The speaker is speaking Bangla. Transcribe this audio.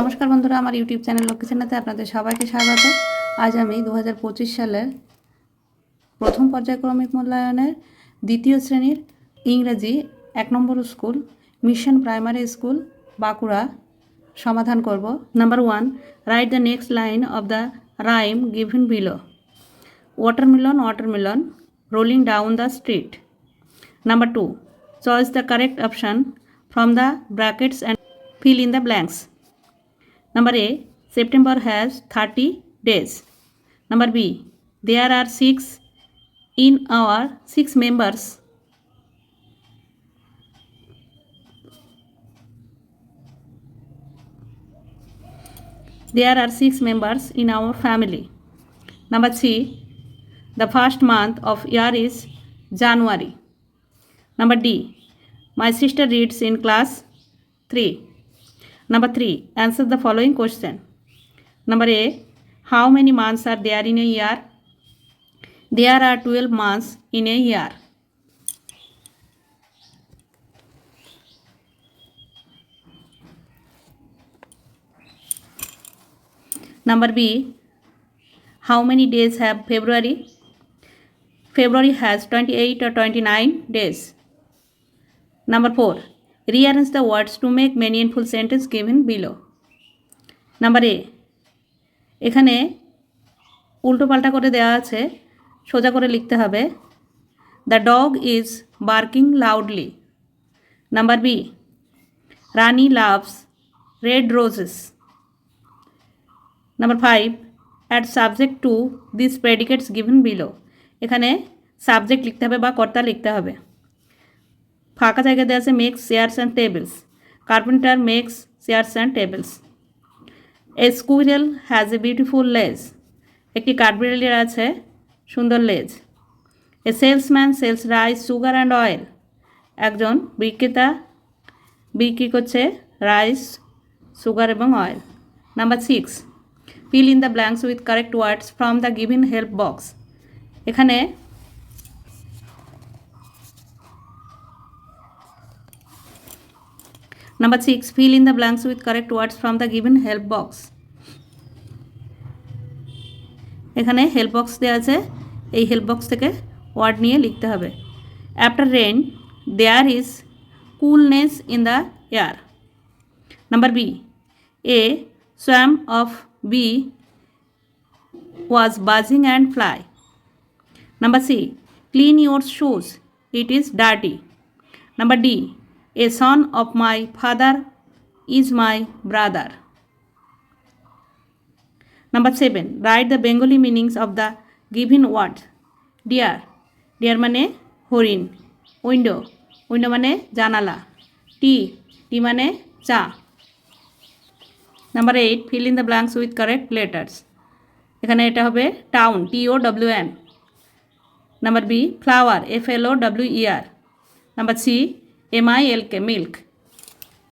নমস্কার বন্ধুরা, আমার ইউটিউব চ্যানেল লোকেশনাতে আপনাদের সবাইকে স্বাগত। আজ আমি দু হাজার পঁচিশ সালের প্রথম পর্যায়ক্রমিক মূল্যায়নের দ্বিতীয় শ্রেণির ইংরেজি এক নম্বর school, mission primary school, Bankura সমাধান করব। Number one write the next line of the rhyme given below watermelon watermelon, rolling down the street. Number 2 choose the correct option from the brackets and fill in the blanks. Number a september has 30 days number b there are 6 in our 6 members there are 6 members in our family number C, the first month of year is January. Number D. My sister reads in class 3. Number 3. Answer the following question. Number A. How many months are there in a year? There are 12 months in a year. Number B. How many days have February? February has 28 or 29 days. Number 4. Rearrange the words to make meaningful sentence given below. Number A. এখানে উল্টো পাল্টা করে দেওয়া আছে, সোজা করে লিখতে হবে the dog is barking loudly number B Rani loves red roses number five add subject to this predicates given below এখানে সাবজেক্ট লিখতে হবে বা কর্তা লিখতে হবে। ফাঁকা জায়গা দেওয়া আছে makes chairs and tables carpenter makes chairs and tables a squirrel has a beautiful লেজ একটি কাঠবিড়ালির আছে, সুন্দর লেজ a salesman sells rice sugar and oil একজন বিক্রেতা বিক্রি করছে রাইস সুগার এবং oil number six fill in the blanks with correct words from the given help box এখানে number six fill in the blanks with correct words from the given help box এখানে হেল্প বক্স দেওয়া আছে এই হেল্প বক্স থেকে ওয়ার্ড নিয়ে লিখতে হবে after rain there is coolness in the air number B a swarm of bee was buzzing and fly. Number C. Clean your shoes. It is dirty. Number D. A son of my father is my brother. Number 7. Write the Bengali meanings of the given word dear dear মানে হরিণ উইন্ডো উইন্ডো মানে জানালা টি টি মানে চা number eight fill in the blanks with correct letters এখানে এটা হবে town T O W N number B flower F L O W E R number C એમાં એલ કે મિલ્ક